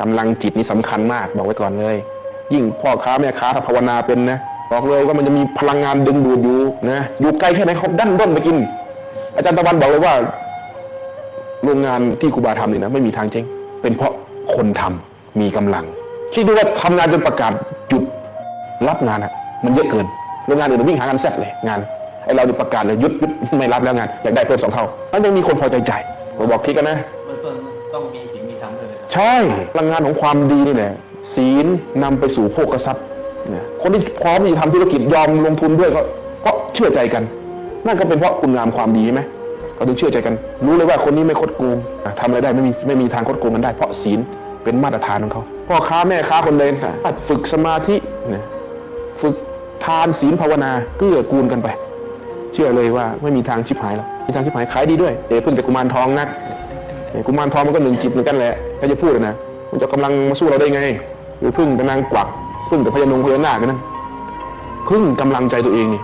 กำลังจิตนี่สำคัญมากบอกไว้ก่อนเลย ยิ่งพ่อค้าแม่ค้าถ้าภาวนาเป็นนะบอกเลยว่ามันจะมีพลังงานดึงดูดอยู่นะอยู่ไกลแค่ไหนเขาดันด้นไปกิน อาจารย์ตะวันบอกเลยว่าโรงงานที่ครูบาทำนี่นะไม่มีทางเจ๊งเป็นเพราะคนทำมีกำลังคิดดูว่าทำงานจนประกาศหยุดรับงานอะมันเยอะเกินโรงงานอื่นวิ่งหางานแซ่บเลยงานไอเราเนี่ยประกาศเลยยุดยุดไม่รับแล้วงานอยากได้เพิ่มสองเท่ามันยังมีคนพอใจจ่ายผมบอกคิดกันนะเบื้องต้นต้องมี ใช่พลังงานของความดีนี่แหละศีลนำไปสู่โภคทรัพย์เนี่ยคนที่พร้อมที่จะทำธุรกิจยอมลงทุนด้วยก็เพราะเชื่อใจกัน นั่นก็เป็นเพราะคุณงามความดีใช่ไหมก็ถึงเชื่อใจกัน รู้เลยว่าคนนี้ไม่คดโกงทำอะไรได้ไม่มีไม่มีทางคดโกงกันได้ เพราะศีลเป็นมาตรฐานของเขาพ่อค้าแม่ค้าคนเดินค่ะฝึกสมาธิเนี่ยฝึกทานศีลภาวนาเกื้อกูลกันไป เชื่อเลยว่าไม่มีทางชิบหายหรอกมีทางชิบหายขายดีด้วยเอ๋เพิ่งแต่กุมารทองนัก กุมารทองมันก็หนึ่งจิตเหมือนกันแหละถ้าจะพูดนะมันจะกำลังมาสู้เราได้ไง หรือพึ่งแต่นางกวักพึ่งแต่พญานงพญานาคกันนั้นพึ่งกำลังใจตัวเองนี่